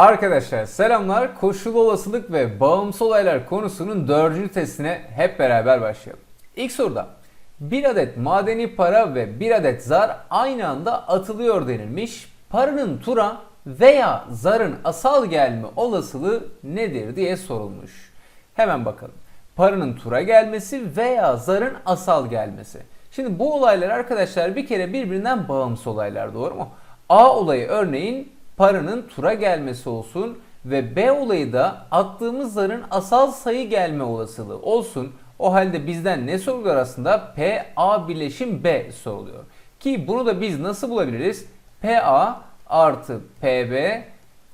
Arkadaşlar selamlar. Koşulu olasılık ve bağımsız olaylar konusunun dördüncü testine hep beraber başlayalım. İlk soruda bir adet madeni para ve bir adet zar aynı anda atılıyor denilmiş. Paranın tura veya zarın asal gelme olasılığı nedir diye sorulmuş. Hemen bakalım. Paranın tura gelmesi veya zarın asal gelmesi. Şimdi bu olaylar arkadaşlar bir kere birbirinden bağımsız olaylar doğru mu? A olayı örneğin paranın tura gelmesi olsun ve B olayı da attığımız zarın asal sayı gelme olasılığı olsun. O halde bizden ne soruluyor aslında? P A bileşim B soruluyor. Ki bunu da biz nasıl bulabiliriz? P A artı P B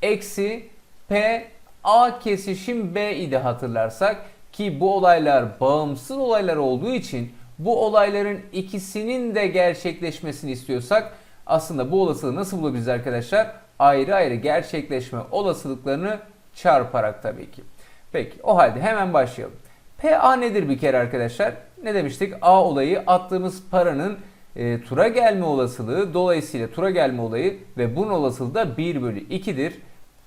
eksi P A kesişim B idi hatırlarsak ki bu olaylar bağımsız olaylar olduğu için bu olayların ikisinin de gerçekleşmesini istiyorsak aslında bu olasılığı nasıl bulabiliriz arkadaşlar? Ayrı ayrı gerçekleşme olasılıklarını çarparak tabii ki. Peki o halde hemen başlayalım. PA nedir bir kere arkadaşlar? Ne demiştik? A olayı attığımız paranın e, tura gelme olasılığı dolayısıyla tura gelme olayı ve bunun olasılığı da 1 bölü 2'dir.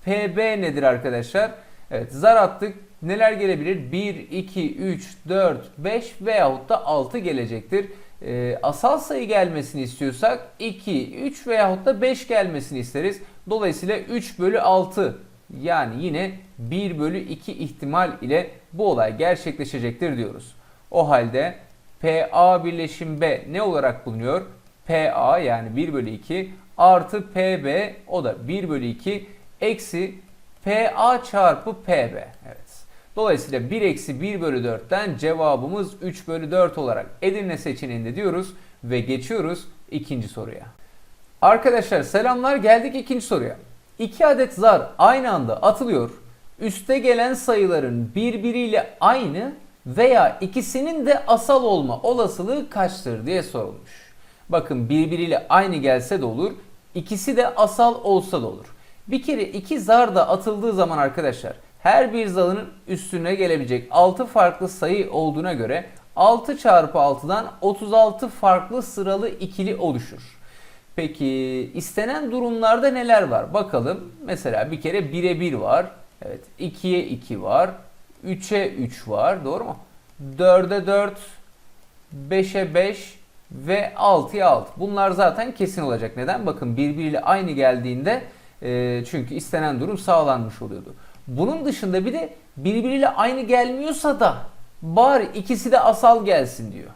PB nedir arkadaşlar? Evet zar attık. Neler gelebilir? 1, 2, 3, 4, 5 veyahut da 6 gelecektir. E, asal sayı gelmesini istiyorsak 2, 3 veyahut da 5 gelmesini isteriz. Dolayısıyla 3 bölü 6 yani yine 1 bölü 2 ihtimal ile bu olay gerçekleşecektir diyoruz. O halde PA birleşim B ne olarak bulunuyor? PA yani 1 bölü 2 artı PB o da 1 bölü 2 eksi PA çarpı PB. Evet. Dolayısıyla 1 eksi 1 bölü 4'ten cevabımız 3 bölü 4 olarak Edirne seçeneğinde diyoruz ve geçiyoruz ikinci soruya. Arkadaşlar selamlar geldik ikinci soruya. 2 adet zar aynı anda atılıyor. Üste gelen sayıların birbiriyle aynı veya ikisinin de asal olma olasılığı kaçtır diye sorulmuş. Bakın birbiriyle aynı gelse de olur, ikisi de asal olsa da olur. Bir kere iki zar da atıldığı zaman arkadaşlar her bir zarın üstüne gelebilecek 6 farklı sayı olduğuna göre 6 çarpı 6'dan 36 farklı sıralı ikili oluşur. Peki istenen durumlarda neler var? Bakalım. Mesela bir kere 1'e 1 var. Evet. 2'ye 2 var. 3'e 3 var. Doğru mu? 4'e 4, 5'e 5 ve 6'ya 6. Bunlar zaten kesin olacak. Neden? Bakın birbiriyle aynı geldiğinde e, çünkü istenen durum sağlanmış oluyordu. Bunun dışında bir de birbiriyle aynı gelmiyorsa da bari ikisi de asal gelsin diyor.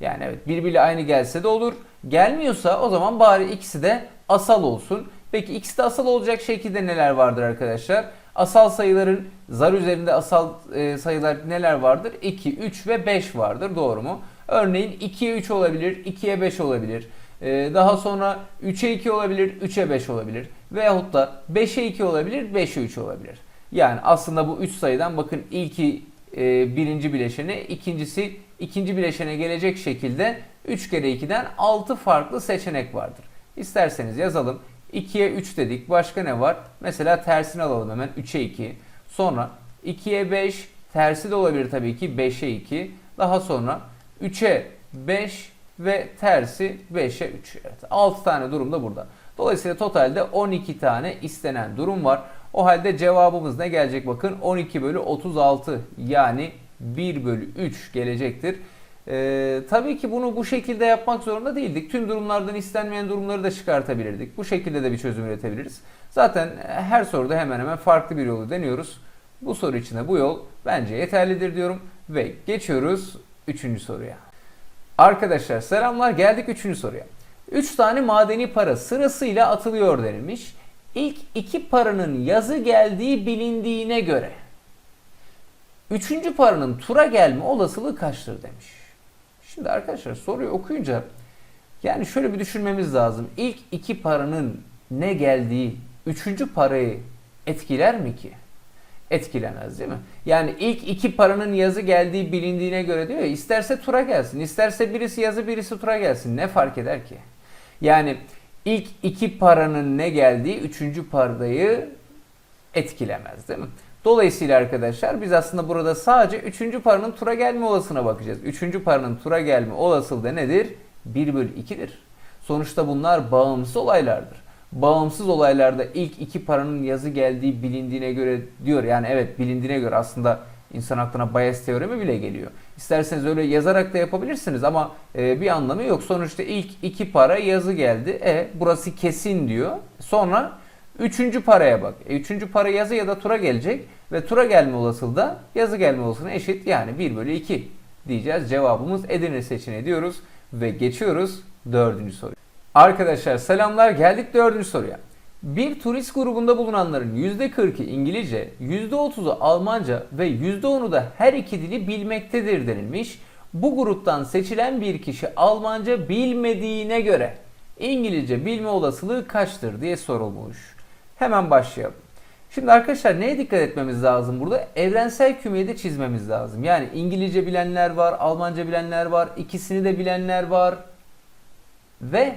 Yani evet birbiriyle aynı gelse de olur. Gelmiyorsa o zaman bari ikisi de asal olsun. Peki ikisi de asal olacak şekilde neler vardır arkadaşlar? Asal sayıların zar üzerinde asal e, sayılar neler vardır? 2, 3 ve 5 vardır. Doğru mu? Örneğin 2'ye 3 olabilir, 2'ye 5 olabilir. E, daha sonra 3'e 2 olabilir, 3'e 5 olabilir. Veyahut da 5'e 2 olabilir, 5'e 3 olabilir. Yani aslında bu 3 sayıdan bakın ilki e, birinci bileşene, ikincisi ikinci bileşene gelecek şekilde 3 kere 2'den 6 farklı seçenek vardır. İsterseniz yazalım. 2'ye 3 dedik. Başka ne var? Mesela tersini alalım hemen. 3'e 2. Sonra 2'ye 5. Tersi de olabilir tabii ki. 5'e 2. Daha sonra 3'e 5 ve tersi 5'e 3. Evet. 6 tane durum da burada. Dolayısıyla totalde 12 tane istenen durum var. O halde cevabımız ne gelecek bakın 12 bölü 36 yani 1 bölü 3 gelecektir. Ee, tabii ki bunu bu şekilde yapmak zorunda değildik. Tüm durumlardan istenmeyen durumları da çıkartabilirdik. Bu şekilde de bir çözüm üretebiliriz. Zaten her soruda hemen hemen farklı bir yolu deniyoruz. Bu soru için de bu yol bence yeterlidir diyorum ve geçiyoruz 3. soruya. Arkadaşlar selamlar geldik 3. soruya. 3 tane madeni para sırasıyla atılıyor denilmiş. İlk iki paranın yazı geldiği bilindiğine göre üçüncü paranın tura gelme olasılığı kaçtır demiş. Şimdi arkadaşlar soruyu okuyunca yani şöyle bir düşünmemiz lazım. İlk iki paranın ne geldiği üçüncü parayı etkiler mi ki? Etkilemez değil mi? Yani ilk iki paranın yazı geldiği bilindiğine göre diyor ya isterse tura gelsin, isterse birisi yazı birisi tura gelsin ne fark eder ki? Yani ilk iki paranın ne geldiği üçüncü parayı etkilemez değil mi? Dolayısıyla arkadaşlar biz aslında burada sadece üçüncü paranın tura gelme olasılığına bakacağız. Üçüncü paranın tura gelme olasılığı da nedir? 1 bölü 2'dir. Sonuçta bunlar bağımsız olaylardır. bağımsız olaylarda ilk iki paranın yazı geldiği bilindiğine göre diyor. Yani evet bilindiğine göre aslında insan aklına Bayes teoremi bile geliyor. İsterseniz öyle yazarak da yapabilirsiniz ama e, bir anlamı yok. Sonuçta ilk iki para yazı geldi. E burası kesin diyor. Sonra üçüncü paraya bak. E, üçüncü para yazı ya da tura gelecek ve tura gelme olasılığı da yazı gelme olasılığına eşit. Yani 1 bölü 2 diyeceğiz. Cevabımız Edirne seçeneği diyoruz ve geçiyoruz dördüncü soruya. Arkadaşlar selamlar geldik dördüncü soruya. Bir turist grubunda bulunanların %40'ı İngilizce, %30'u Almanca ve %10'u da her iki dili bilmektedir denilmiş. Bu gruptan seçilen bir kişi Almanca bilmediğine göre İngilizce bilme olasılığı kaçtır diye sorulmuş. Hemen başlayalım. Şimdi arkadaşlar neye dikkat etmemiz lazım burada? Evrensel kümeyi de çizmemiz lazım. Yani İngilizce bilenler var, Almanca bilenler var, ikisini de bilenler var ve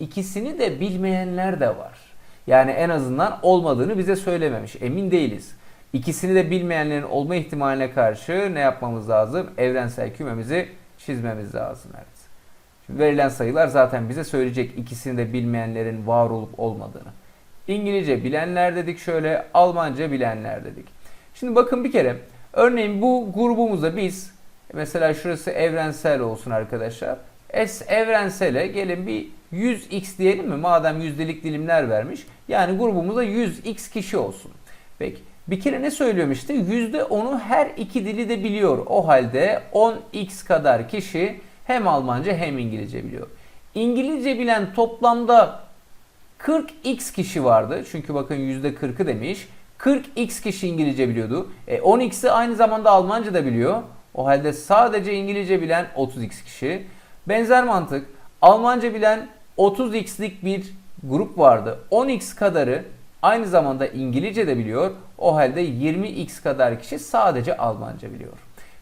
ikisini de bilmeyenler de var. Yani en azından olmadığını bize söylememiş. Emin değiliz. İkisini de bilmeyenlerin olma ihtimaline karşı ne yapmamız lazım? Evrensel kümemizi çizmemiz lazım. Evet. Şimdi verilen sayılar zaten bize söyleyecek ikisini de bilmeyenlerin var olup olmadığını. İngilizce bilenler dedik şöyle, Almanca bilenler dedik. Şimdi bakın bir kere örneğin bu grubumuzda biz mesela şurası evrensel olsun arkadaşlar. S evrensele gelin bir 100x diyelim mi? Madem yüzdelik dilimler vermiş. Yani grubumuzda 100x kişi olsun. Peki bir kere ne söylüyorum işte? %10'u her iki dili de biliyor. O halde 10x kadar kişi hem Almanca hem İngilizce biliyor. İngilizce bilen toplamda 40x kişi vardı. Çünkü bakın %40'ı demiş. 40x kişi İngilizce biliyordu. E 10x'i aynı zamanda Almanca da biliyor. O halde sadece İngilizce bilen 30x kişi. Benzer mantık. Almanca bilen 30x'lik bir grup vardı. 10x kadarı aynı zamanda İngilizce de biliyor. O halde 20x kadar kişi sadece Almanca biliyor.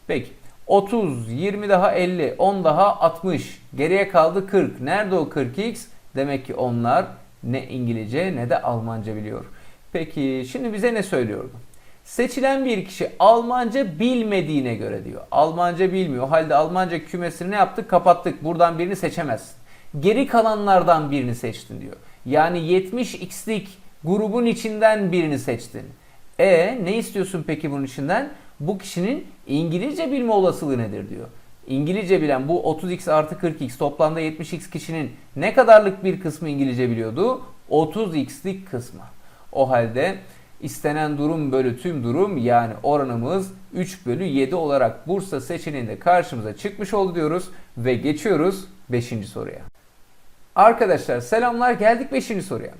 Peki 30, 20 daha 50, 10 daha 60. Geriye kaldı 40. Nerede o 40x? Demek ki onlar ne İngilizce ne de Almanca biliyor. Peki şimdi bize ne söylüyordu? Seçilen bir kişi Almanca bilmediğine göre diyor. Almanca bilmiyor. O halde Almanca kümesini ne yaptık? Kapattık. Buradan birini seçemezsin. Geri kalanlardan birini seçtin diyor. Yani 70x'lik grubun içinden birini seçtin. E ne istiyorsun peki bunun içinden? Bu kişinin İngilizce bilme olasılığı nedir diyor. İngilizce bilen bu 30x artı 40x toplamda 70x kişinin ne kadarlık bir kısmı İngilizce biliyordu? 30x'lik kısmı. O halde istenen durum bölü tüm durum yani oranımız 3 bölü 7 olarak Bursa seçeneğinde karşımıza çıkmış oldu diyoruz ve geçiyoruz 5. soruya. Arkadaşlar selamlar geldik 5. soruya.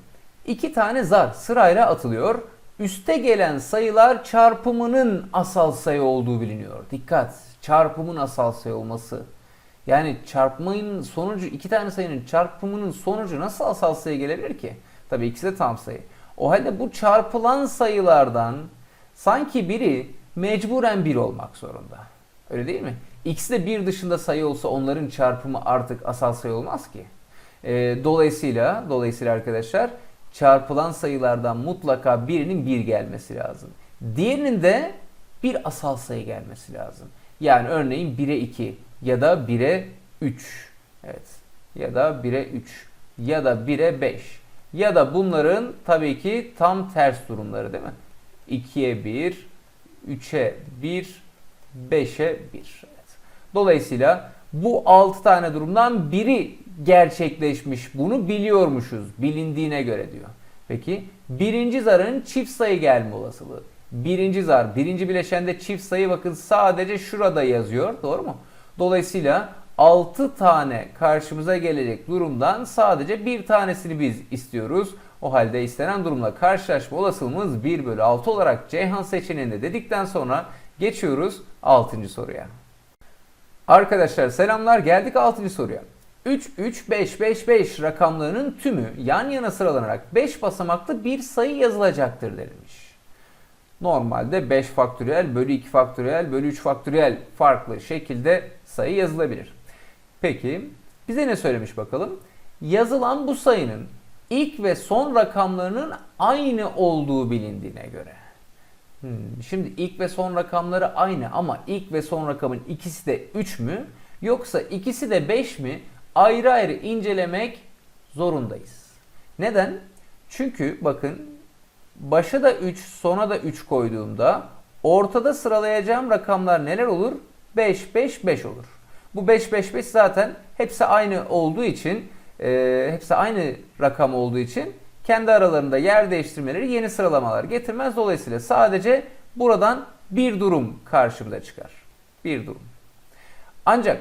İki tane zar sırayla atılıyor. Üste gelen sayılar çarpımının asal sayı olduğu biliniyor. Dikkat! Çarpımın asal sayı olması. Yani çarpmanın sonucu, iki tane sayının çarpımının sonucu nasıl asal sayı gelebilir ki? Tabii ikisi de tam sayı. O halde bu çarpılan sayılardan sanki biri mecburen 1 olmak zorunda. Öyle değil mi? İkisi de bir dışında sayı olsa onların çarpımı artık asal sayı olmaz ki. E, dolayısıyla, dolayısıyla arkadaşlar çarpılan sayılardan mutlaka birinin 1 gelmesi lazım. Diğerinin de bir asal sayı gelmesi lazım. Yani örneğin 1'e 2 ya da 1'e 3. Evet. Ya da 1'e 3 ya da 1'e 5 ya da bunların tabii ki tam ters durumları değil mi? 2'ye 1, 3'e 1, 5'e 1. Evet. Dolayısıyla bu 6 tane durumdan biri gerçekleşmiş. Bunu biliyormuşuz bilindiğine göre diyor. Peki birinci zarın çift sayı gelme olasılığı. Birinci zar, birinci bileşende çift sayı bakın sadece şurada yazıyor. Doğru mu? Dolayısıyla 6 tane karşımıza gelecek durumdan sadece bir tanesini biz istiyoruz. O halde istenen durumla karşılaşma olasılığımız 1 bölü 6 olarak Ceyhan seçeneğinde dedikten sonra geçiyoruz 6. soruya. Arkadaşlar selamlar geldik 6. soruya. 3, 3, 5, 5, 5 rakamlarının tümü yan yana sıralanarak 5 basamaklı bir sayı yazılacaktır denilmiş. Normalde 5 faktöriyel bölü 2 faktöriyel bölü 3 faktöriyel farklı şekilde sayı yazılabilir. Peki bize ne söylemiş bakalım? Yazılan bu sayının ilk ve son rakamlarının aynı olduğu bilindiğine göre. Hmm, şimdi ilk ve son rakamları aynı ama ilk ve son rakamın ikisi de 3 mü? Yoksa ikisi de 5 mi? Ayrı ayrı incelemek zorundayız. Neden? Çünkü bakın başa da 3, sona da 3 koyduğumda ortada sıralayacağım rakamlar neler olur? 5, 5, 5 olur. Bu 5, 5, 5 zaten hepsi aynı olduğu için, e, hepsi aynı rakam olduğu için kendi aralarında yer değiştirmeleri yeni sıralamalar getirmez. Dolayısıyla sadece buradan bir durum karşımıza çıkar. Bir durum. Ancak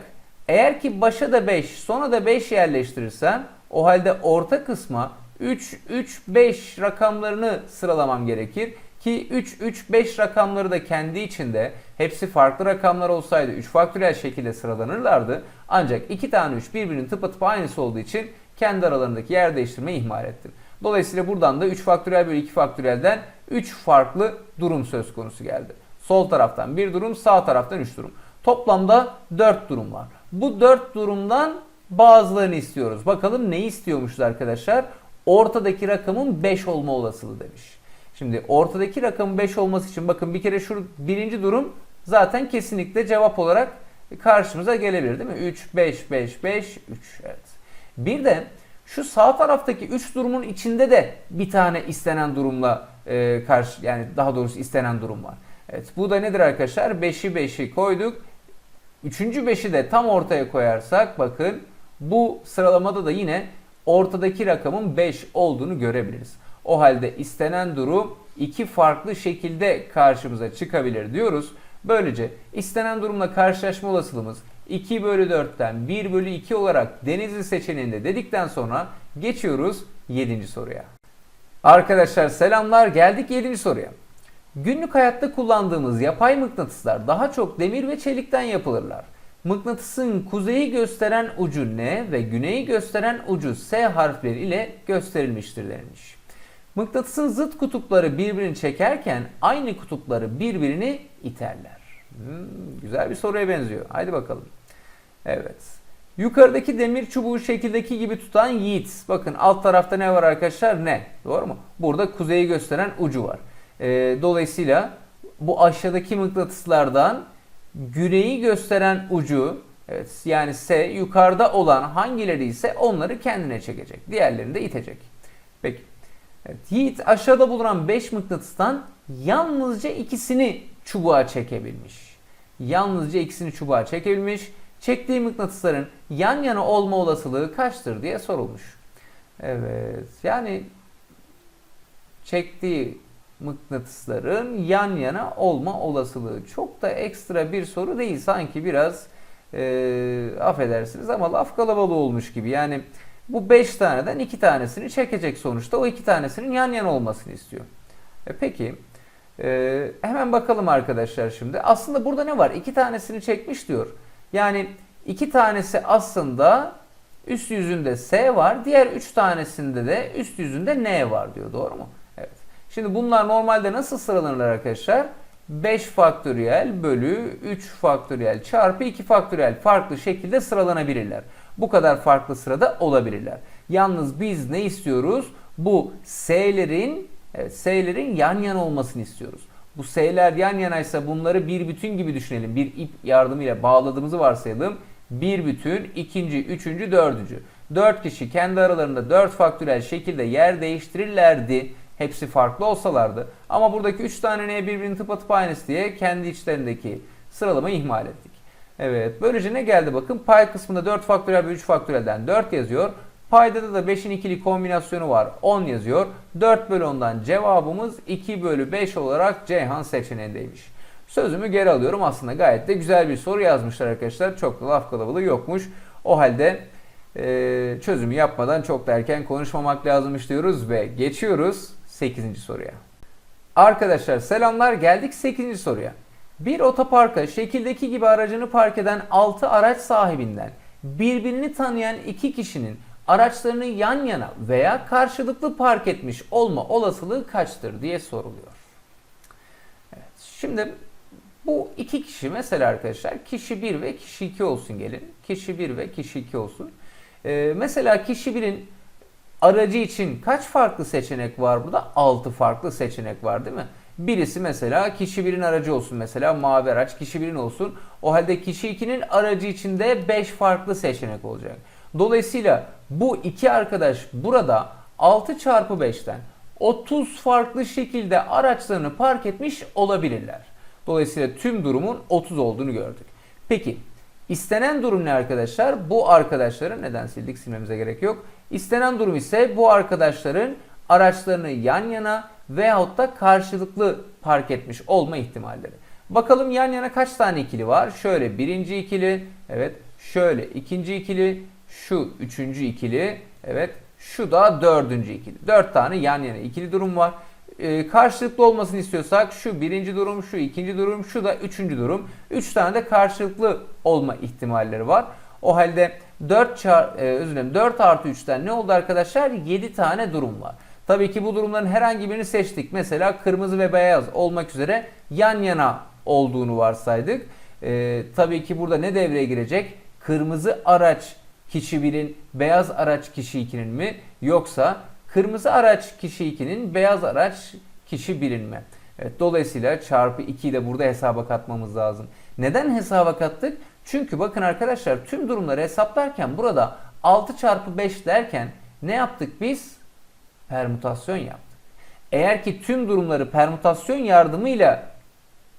eğer ki başa da 5, sona da 5 yerleştirirsem o halde orta kısma 3, 3, 5 rakamlarını sıralamam gerekir. Ki 3, 3, 5 rakamları da kendi içinde hepsi farklı rakamlar olsaydı 3 faktöriyel şekilde sıralanırlardı. Ancak iki tane 3 birbirinin tıpatıp aynısı olduğu için kendi aralarındaki yer değiştirmeyi ihmal ettim. Dolayısıyla buradan da 3 faktöriyel bölü 2 faktöriyelden 3 farklı durum söz konusu geldi. Sol taraftan bir durum, sağ taraftan 3 durum. Toplamda 4 durum var. Bu 4 durumdan bazılarını istiyoruz. Bakalım neyi istiyormuşuz arkadaşlar? Ortadaki rakamın 5 olma olasılığı demiş. Şimdi ortadaki rakamın 5 olması için bakın bir kere şu birinci durum zaten kesinlikle cevap olarak karşımıza gelebilir değil mi? 3, 5, 5, 5, 3. Evet. Bir de şu sağ taraftaki 3 durumun içinde de bir tane istenen durumla e, karşı yani daha doğrusu istenen durum var. Evet bu da nedir arkadaşlar? 5'i 5'i koyduk. Üçüncü 5'i de tam ortaya koyarsak bakın bu sıralamada da yine ortadaki rakamın 5 olduğunu görebiliriz. O halde istenen durum iki farklı şekilde karşımıza çıkabilir diyoruz. Böylece istenen durumla karşılaşma olasılığımız 2 bölü 4'ten 1 bölü 2 olarak Denizli seçeneğinde dedikten sonra geçiyoruz 7. soruya. Arkadaşlar selamlar geldik 7. soruya. Günlük hayatta kullandığımız yapay mıknatıslar daha çok demir ve çelikten yapılırlar. Mıknatısın kuzeyi gösteren ucu N ve güneyi gösteren ucu S harfleri ile gösterilmiştir denilmiş. Mıknatısın zıt kutupları birbirini çekerken aynı kutupları birbirini iterler. Hmm, güzel bir soruya benziyor. Haydi bakalım. Evet. Yukarıdaki demir çubuğu şekildeki gibi tutan Yiğit. Bakın alt tarafta ne var arkadaşlar? Ne? Doğru mu? Burada kuzeyi gösteren ucu var. Ee, dolayısıyla bu aşağıdaki mıknatıslardan güneyi gösteren ucu evet yani S yukarıda olan hangileri ise onları kendine çekecek. Diğerlerini de itecek. Peki. Evet, Yiğit aşağıda bulunan 5 mıknatıstan yalnızca ikisini çubuğa çekebilmiş. Yalnızca ikisini çubuğa çekebilmiş. Çektiği mıknatısların yan yana olma olasılığı kaçtır diye sorulmuş. Evet yani çektiği mıknatısların yan yana olma olasılığı. Çok da ekstra bir soru değil. Sanki biraz e, affedersiniz ama laf kalabalığı olmuş gibi. Yani bu 5 taneden 2 tanesini çekecek sonuçta. O 2 tanesinin yan yana olmasını istiyor. E peki e, hemen bakalım arkadaşlar şimdi. Aslında burada ne var? 2 tanesini çekmiş diyor. Yani 2 tanesi aslında üst yüzünde S var. Diğer 3 tanesinde de üst yüzünde N var diyor. Doğru mu? Şimdi bunlar normalde nasıl sıralanırlar arkadaşlar? 5 faktöriyel bölü 3 faktöriyel çarpı 2 faktöriyel farklı şekilde sıralanabilirler. Bu kadar farklı sırada olabilirler. Yalnız biz ne istiyoruz? Bu S'lerin evet, S'lerin yan yana olmasını istiyoruz. Bu S'ler yan yanaysa bunları bir bütün gibi düşünelim. Bir ip yardımıyla bağladığımızı varsayalım. Bir bütün, ikinci, üçüncü, dördüncü. Dört kişi kendi aralarında dört faktöriyel şekilde yer değiştirirlerdi. Hepsi farklı olsalardı. Ama buradaki 3 tane neye birbirinin tıpatıp aynısı diye kendi içlerindeki sıralamayı ihmal ettik. Evet böylece ne geldi bakın pay kısmında 4 faktöriyel ve 3 faktöriyelden 4 yazıyor. Paydada da 5'in ikili kombinasyonu var 10 yazıyor. 4 bölü 10'dan cevabımız 2 bölü 5 olarak Ceyhan seçeneğindeymiş. Sözümü geri alıyorum aslında gayet de güzel bir soru yazmışlar arkadaşlar. Çok da laf kalabalığı yokmuş. O halde e, çözümü yapmadan çok da erken konuşmamak lazımmış diyoruz ve geçiyoruz 8. soruya. Arkadaşlar selamlar geldik 8. soruya. Bir otoparka şekildeki gibi aracını park eden 6 araç sahibinden birbirini tanıyan 2 kişinin araçlarını yan yana veya karşılıklı park etmiş olma olasılığı kaçtır diye soruluyor. Evet, şimdi bu iki kişi mesela arkadaşlar kişi 1 ve kişi 2 olsun gelin. Kişi 1 ve kişi 2 olsun. Ee, mesela kişi 1'in aracı için kaç farklı seçenek var burada? 6 farklı seçenek var değil mi? Birisi mesela kişi 1'in aracı olsun mesela mavi araç kişi 1'in olsun. O halde kişi 2'nin aracı içinde 5 farklı seçenek olacak. Dolayısıyla bu iki arkadaş burada 6 çarpı 5'ten 30 farklı şekilde araçlarını park etmiş olabilirler. Dolayısıyla tüm durumun 30 olduğunu gördük. Peki istenen durum ne arkadaşlar? Bu arkadaşların neden sildik silmemize gerek yok. İstenen durum ise bu arkadaşların araçlarını yan yana veyahut da karşılıklı park etmiş olma ihtimalleri. Bakalım yan yana kaç tane ikili var? Şöyle birinci ikili, evet. Şöyle ikinci ikili, şu üçüncü ikili, evet. Şu da dördüncü ikili. Dört tane yan yana ikili durum var. Ee, karşılıklı olmasını istiyorsak şu birinci durum, şu ikinci durum, şu da üçüncü durum. Üç tane de karşılıklı olma ihtimalleri var. O halde 4 çar, e, özür dilerim 4 artı 3'ten ne oldu arkadaşlar? 7 tane durum var. Tabii ki bu durumların herhangi birini seçtik. Mesela kırmızı ve beyaz olmak üzere yan yana olduğunu varsaydık. Ee, tabii ki burada ne devreye girecek? Kırmızı araç kişi 1'in, beyaz araç kişi 2'nin mi? Yoksa kırmızı araç kişi 2'nin, beyaz araç kişi 1'in mi? Evet, dolayısıyla çarpı 2'yi de burada hesaba katmamız lazım. Neden hesaba kattık? Çünkü bakın arkadaşlar tüm durumları hesaplarken burada 6 çarpı 5 derken ne yaptık biz? Permütasyon yaptık. Eğer ki tüm durumları permütasyon yardımıyla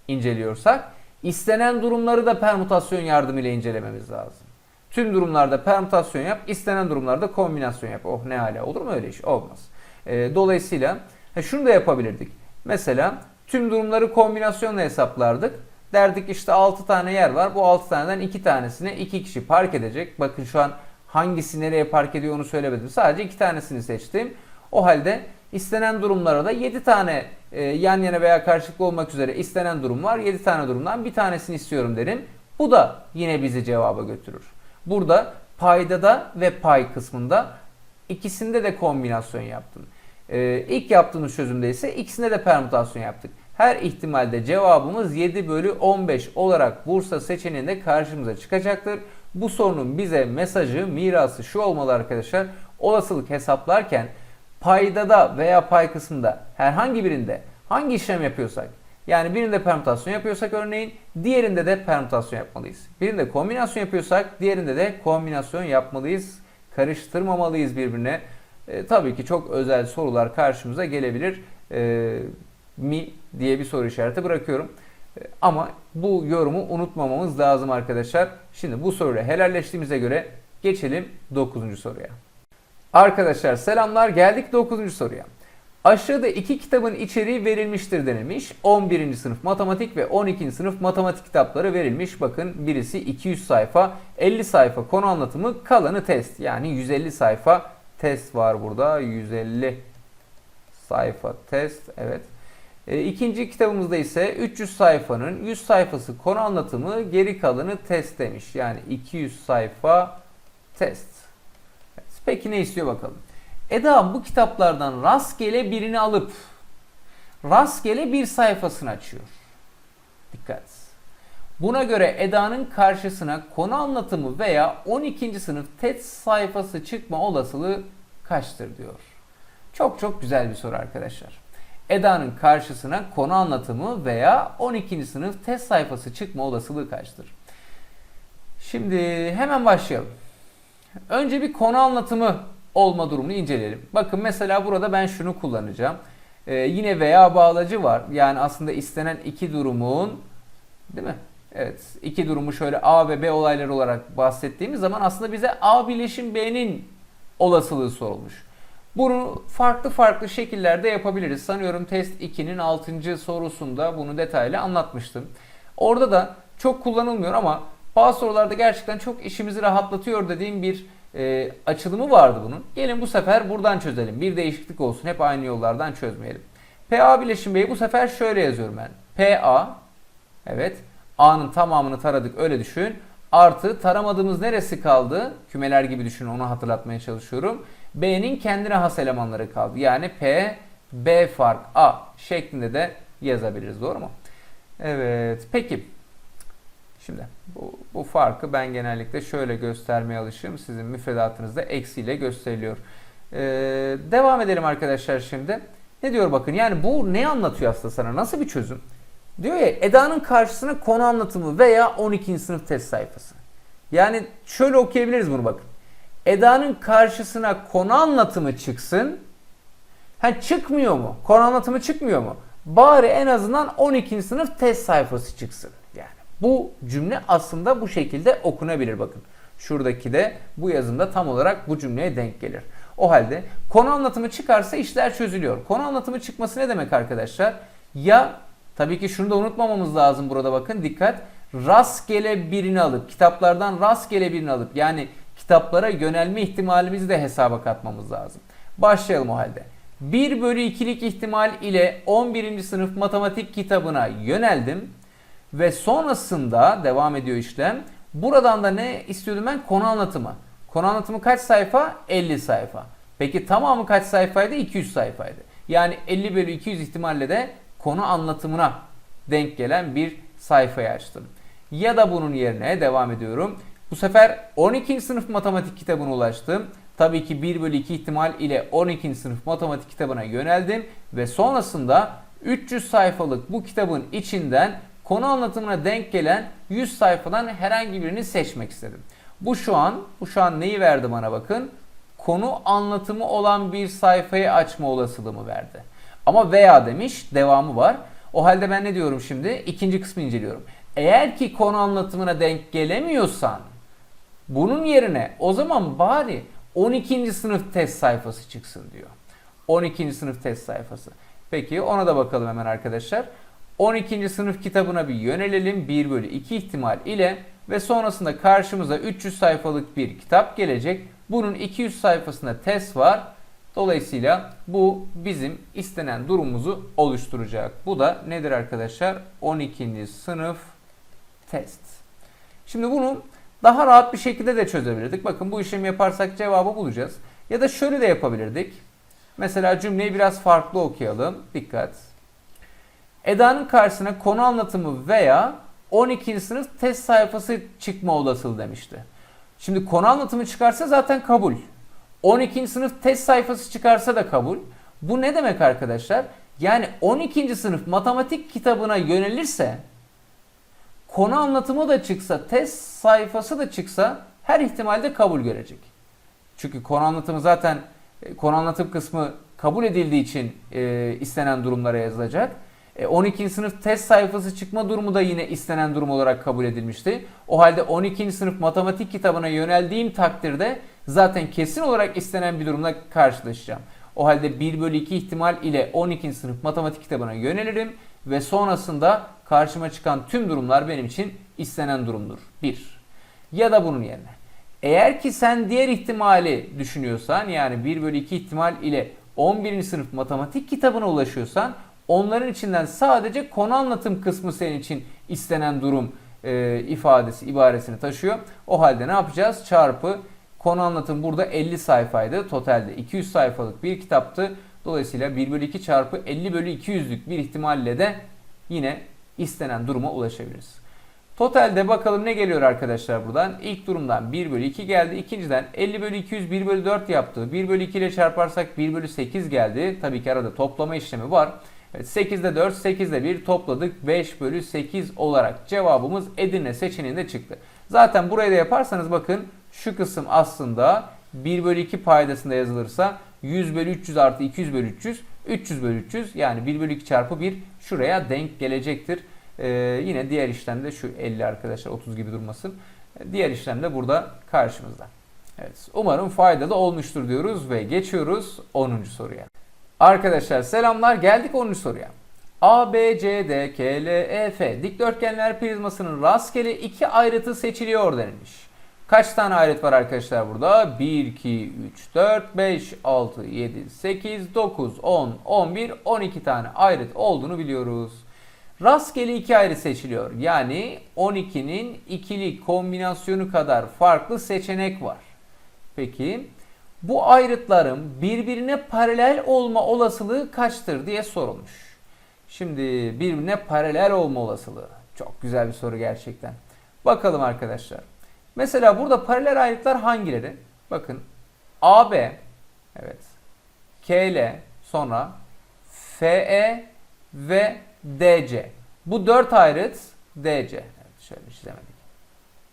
inceliyorsak istenen durumları da permütasyon yardımıyla incelememiz lazım. Tüm durumlarda permütasyon yap, istenen durumlarda kombinasyon yap. Oh ne hala olur mu öyle iş? Olmaz. Ee, dolayısıyla şunu da yapabilirdik. Mesela tüm durumları kombinasyonla hesaplardık. Derdik işte 6 tane yer var. Bu 6 taneden 2 tanesine 2 kişi park edecek. Bakın şu an hangisi nereye park ediyor onu söylemedim. Sadece 2 tanesini seçtim. O halde istenen durumlara da 7 tane e, yan yana veya karşılıklı olmak üzere istenen durum var. 7 tane durumdan bir tanesini istiyorum derim. Bu da yine bizi cevaba götürür. Burada paydada ve pay kısmında ikisinde de kombinasyon yaptım. Ee, ilk yaptığımız çözümde ise ikisinde de permütasyon yaptık. Her ihtimalde cevabımız 7 bölü 15 olarak Bursa seçeneğinde karşımıza çıkacaktır. Bu sorunun bize mesajı, mirası şu olmalı arkadaşlar. Olasılık hesaplarken paydada veya pay kısmında herhangi birinde hangi işlem yapıyorsak yani birinde permütasyon yapıyorsak örneğin diğerinde de permütasyon yapmalıyız. Birinde kombinasyon yapıyorsak diğerinde de kombinasyon yapmalıyız. Karıştırmamalıyız birbirine. E, tabii ki çok özel sorular karşımıza gelebilir. E, mi diye bir soru işareti bırakıyorum. E, ama bu yorumu unutmamamız lazım arkadaşlar. Şimdi bu soruyla helalleştiğimize göre geçelim 9. soruya. Arkadaşlar selamlar geldik 9. soruya. Aşağıda iki kitabın içeriği verilmiştir denilmiş. 11. sınıf matematik ve 12. sınıf matematik kitapları verilmiş. Bakın birisi 200 sayfa, 50 sayfa konu anlatımı, kalanı test. Yani 150 sayfa test var burada. 150 sayfa test. Evet. E, ikinci kitabımızda ise 300 sayfanın 100 sayfası konu anlatımı, geri kalanı test demiş. Yani 200 sayfa test. Peki ne istiyor bakalım. Eda bu kitaplardan rastgele birini alıp rastgele bir sayfasını açıyor. Dikkat. Buna göre Eda'nın karşısına konu anlatımı veya 12. sınıf test sayfası çıkma olasılığı kaçtır diyor. Çok çok güzel bir soru arkadaşlar. Eda'nın karşısına konu anlatımı veya 12. sınıf test sayfası çıkma olasılığı kaçtır? Şimdi hemen başlayalım. Önce bir konu anlatımı olma durumunu inceleyelim. Bakın mesela burada ben şunu kullanacağım. Ee, yine veya bağlacı var. Yani aslında istenen iki durumun değil mi? Evet. iki durumu şöyle A ve B olayları olarak bahsettiğimiz zaman aslında bize A birleşim B'nin olasılığı sorulmuş. Bunu farklı farklı şekillerde yapabiliriz. Sanıyorum test 2'nin 6. sorusunda bunu detaylı anlatmıştım. Orada da çok kullanılmıyor ama bazı sorularda gerçekten çok işimizi rahatlatıyor dediğim bir e, açılımı vardı bunun. Gelin bu sefer buradan çözelim. Bir değişiklik olsun. Hep aynı yollardan çözmeyelim. PA bileşim B'yi bu sefer şöyle yazıyorum ben. PA evet A'nın tamamını taradık öyle düşün. Artı taramadığımız neresi kaldı? Kümeler gibi düşünün onu hatırlatmaya çalışıyorum. B'nin kendine has elemanları kaldı. Yani P, B fark A şeklinde de yazabiliriz. Doğru mu? Evet. Peki. Şimdi bu, bu farkı ben genellikle şöyle göstermeye alışığım. Sizin müfredatınızda eksiyle gösteriliyor. Ee, devam edelim arkadaşlar şimdi. Ne diyor bakın yani bu ne anlatıyor aslında sana? Nasıl bir çözüm? Diyor ya Eda'nın karşısına konu anlatımı veya 12. sınıf test sayfası. Yani şöyle okuyabiliriz bunu bakın. Eda'nın karşısına konu anlatımı çıksın Ha çıkmıyor mu? Konu anlatımı çıkmıyor mu? Bari en azından 12. sınıf test sayfası çıksın. Yani bu cümle aslında bu şekilde okunabilir bakın. Şuradaki de bu yazımda tam olarak bu cümleye denk gelir. O halde konu anlatımı çıkarsa işler çözülüyor. Konu anlatımı çıkması ne demek arkadaşlar? Ya tabii ki şunu da unutmamamız lazım burada bakın dikkat. Rastgele birini alıp kitaplardan rastgele birini alıp yani kitaplara yönelme ihtimalimizi de hesaba katmamız lazım. Başlayalım o halde. 1 bölü 2'lik ihtimal ile 11. sınıf matematik kitabına yöneldim. Ve sonrasında devam ediyor işlem. Buradan da ne istiyordum ben? Konu anlatımı. Konu anlatımı kaç sayfa? 50 sayfa. Peki tamamı kaç sayfaydı? 200 sayfaydı. Yani 50 bölü 200 ihtimalle de konu anlatımına denk gelen bir sayfayı açtım. Ya da bunun yerine devam ediyorum. Bu sefer 12. sınıf matematik kitabına ulaştım. Tabii ki 1 bölü 2 ihtimal ile 12. sınıf matematik kitabına yöneldim. Ve sonrasında 300 sayfalık bu kitabın içinden konu anlatımına denk gelen 100 sayfadan herhangi birini seçmek istedim. Bu şu an, bu şu an neyi verdi bana bakın? Konu anlatımı olan bir sayfayı açma olasılığımı verdi. Ama veya demiş, devamı var. O halde ben ne diyorum şimdi? İkinci kısmı inceliyorum. Eğer ki konu anlatımına denk gelemiyorsan bunun yerine o zaman bari 12. sınıf test sayfası çıksın diyor. 12. sınıf test sayfası. Peki ona da bakalım hemen arkadaşlar. 12. sınıf kitabına bir yönelelim 1 bölü 2 ihtimal ile ve sonrasında karşımıza 300 sayfalık bir kitap gelecek. Bunun 200 sayfasında test var. Dolayısıyla bu bizim istenen durumumuzu oluşturacak. Bu da nedir arkadaşlar? 12. sınıf test. Şimdi bunu daha rahat bir şekilde de çözebilirdik. Bakın bu işlemi yaparsak cevabı bulacağız. Ya da şöyle de yapabilirdik. Mesela cümleyi biraz farklı okuyalım. Dikkat. Eda'nın karşısına konu anlatımı veya 12. sınıf test sayfası çıkma olasılığı demişti. Şimdi konu anlatımı çıkarsa zaten kabul. 12. sınıf test sayfası çıkarsa da kabul. Bu ne demek arkadaşlar? Yani 12. sınıf matematik kitabına yönelirse konu anlatımı da çıksa, test sayfası da çıksa her ihtimalde kabul görecek. Çünkü konu anlatımı zaten e, konu anlatım kısmı kabul edildiği için e, istenen durumlara yazılacak. E, 12. sınıf test sayfası çıkma durumu da yine istenen durum olarak kabul edilmişti. O halde 12. sınıf matematik kitabına yöneldiğim takdirde zaten kesin olarak istenen bir durumla karşılaşacağım. O halde 1 bölü 2 ihtimal ile 12. sınıf matematik kitabına yönelirim ve sonrasında karşıma çıkan tüm durumlar benim için istenen durumdur. 1. Ya da bunun yerine. Eğer ki sen diğer ihtimali düşünüyorsan yani 1 bölü 2 ihtimal ile 11. sınıf matematik kitabına ulaşıyorsan onların içinden sadece konu anlatım kısmı senin için istenen durum e, ifadesi, ibaresini taşıyor. O halde ne yapacağız? Çarpı konu anlatım burada 50 sayfaydı. Totalde 200 sayfalık bir kitaptı. Dolayısıyla 1 bölü 2 çarpı 50 bölü 200'lük bir ihtimalle de yine istenen duruma ulaşabiliriz. Totalde bakalım ne geliyor arkadaşlar buradan. İlk durumdan 1 bölü 2 geldi. İkinciden 50 bölü 200 1 bölü 4 yaptı. 1 bölü 2 ile çarparsak 1 bölü 8 geldi. Tabii ki arada toplama işlemi var. Evet, 8'de 4, 8'de 1 topladık. 5 bölü 8 olarak cevabımız Edirne seçeneğinde çıktı. Zaten burayı da yaparsanız bakın şu kısım aslında 1 bölü 2 paydasında yazılırsa 100 bölü 300 artı 200 bölü 300 300 bölü 300 yani 1 bölü 2 çarpı 1 şuraya denk gelecektir. Ee, yine diğer işlemde şu 50 arkadaşlar 30 gibi durmasın. Diğer işlemde burada karşımızda. Evet, umarım faydalı olmuştur diyoruz ve geçiyoruz 10. soruya. Arkadaşlar selamlar geldik 10. soruya. A, B, C, D, K, L, E, F dikdörtgenler prizmasının rastgele iki ayrıtı seçiliyor denilmiş. Kaç tane ayrıt var arkadaşlar burada? 1, 2, 3, 4, 5, 6, 7, 8, 9, 10, 11, 12 tane ayrıt olduğunu biliyoruz. Rastgele iki ayrı seçiliyor. Yani 12'nin ikili kombinasyonu kadar farklı seçenek var. Peki bu ayrıtların birbirine paralel olma olasılığı kaçtır diye sorulmuş. Şimdi birbirine paralel olma olasılığı. Çok güzel bir soru gerçekten. Bakalım arkadaşlar. Mesela burada paralel ayrıtlar hangileri? Bakın AB evet KL sonra FE ve DC. Bu dört ayrıt DC. Evet, şöyle çizemedik.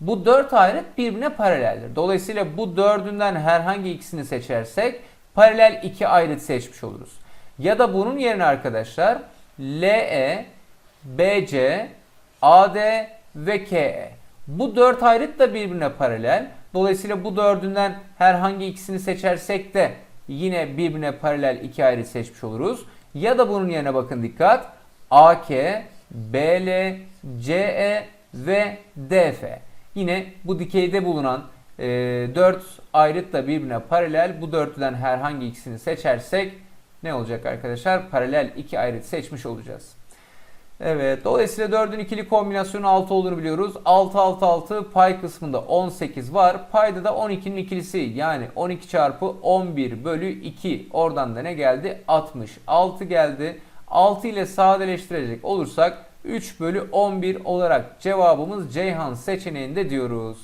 Bu dört ayrıt birbirine paraleldir. Dolayısıyla bu dördünden herhangi ikisini seçersek paralel iki ayrıt seçmiş oluruz. Ya da bunun yerine arkadaşlar LE, BC, AD ve KE. Bu dört ayrıt da birbirine paralel. Dolayısıyla bu dördünden herhangi ikisini seçersek de yine birbirine paralel iki ayrıt seçmiş oluruz. Ya da bunun yerine bakın dikkat. AK, BL, CE ve DF. Yine bu dikeyde bulunan e, 4 ayrıt da birbirine paralel. Bu dörtlüden herhangi ikisini seçersek ne olacak arkadaşlar? Paralel iki ayrıt seçmiş olacağız. Evet. Dolayısıyla 4'ün ikili kombinasyonu 6 olduğunu biliyoruz. 6 6 6 pay kısmında 18 var. Payda da 12'nin ikilisi yani 12 çarpı 11 bölü 2. Oradan da ne geldi? 66 geldi. 6 ile sadeleştirecek olursak 3 bölü 11 olarak cevabımız Ceyhan seçeneğinde diyoruz.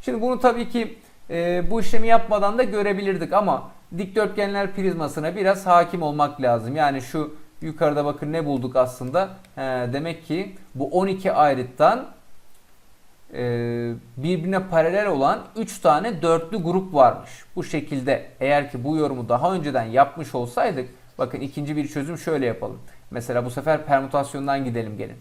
Şimdi bunu tabii ki e, bu işlemi yapmadan da görebilirdik ama dikdörtgenler prizmasına biraz hakim olmak lazım. Yani şu yukarıda bakın ne bulduk aslında. He, demek ki bu 12 ayrıttan e, birbirine paralel olan 3 tane dörtlü grup varmış. Bu şekilde eğer ki bu yorumu daha önceden yapmış olsaydık bakın ikinci bir çözüm şöyle yapalım. Mesela bu sefer permütasyondan gidelim gelin.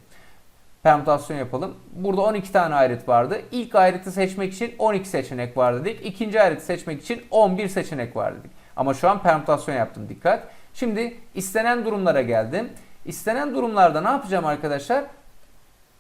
Permütasyon yapalım. Burada 12 tane ayrıt vardı. İlk ayrıtı seçmek için 12 seçenek var dedik. İkinci ayrıtı seçmek için 11 seçenek var dedik. Ama şu an permütasyon yaptım dikkat. Şimdi istenen durumlara geldim. İstenen durumlarda ne yapacağım arkadaşlar?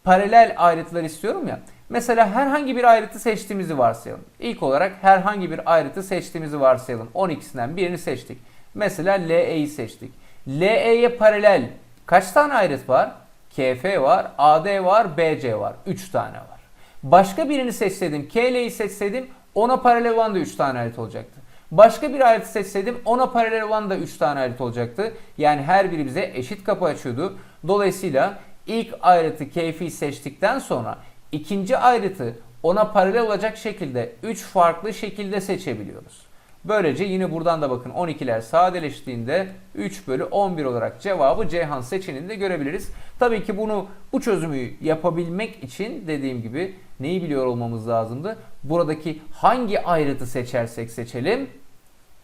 Paralel ayrıtlar istiyorum ya. Mesela herhangi bir ayrıtı seçtiğimizi varsayalım. İlk olarak herhangi bir ayrıtı seçtiğimizi varsayalım. 12'sinden birini seçtik. Mesela LE'yi seçtik. LE'ye paralel kaç tane ayrıt var? KF var, AD var, BC var. 3 tane var. Başka birini seçseydim, KL'yi seçseydim ona paralel olan da 3 tane ayrıt olacaktı. Başka bir ayrıt seçseydim ona paralel olan da 3 tane ayrıt olacaktı. Yani her biri bize eşit kapı açıyordu. Dolayısıyla ilk ayrıtı keyfi seçtikten sonra ikinci ayrıtı ona paralel olacak şekilde 3 farklı şekilde seçebiliyoruz. Böylece yine buradan da bakın 12'ler sadeleştiğinde 3 bölü 11 olarak cevabı Ceyhan seçeneğinde görebiliriz. Tabii ki bunu bu çözümü yapabilmek için dediğim gibi neyi biliyor olmamız lazımdı? Buradaki hangi ayrıtı seçersek seçelim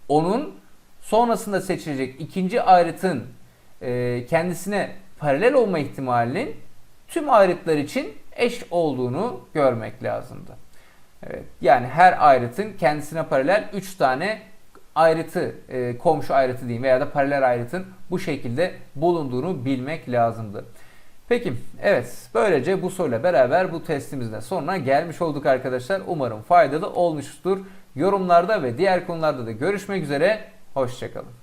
onun sonrasında seçilecek ikinci ayrıtın e, kendisine paralel olma ihtimalinin tüm ayrıtlar için eş olduğunu görmek lazımdı. Evet, yani her ayrıtın kendisine paralel 3 tane ayrıtı, e, komşu ayrıtı diyeyim veya da paralel ayrıtın bu şekilde bulunduğunu bilmek lazımdı. Peki, evet böylece bu soruyla beraber bu testimizin de sonuna gelmiş olduk arkadaşlar. Umarım faydalı olmuştur. Yorumlarda ve diğer konularda da görüşmek üzere. Hoşçakalın.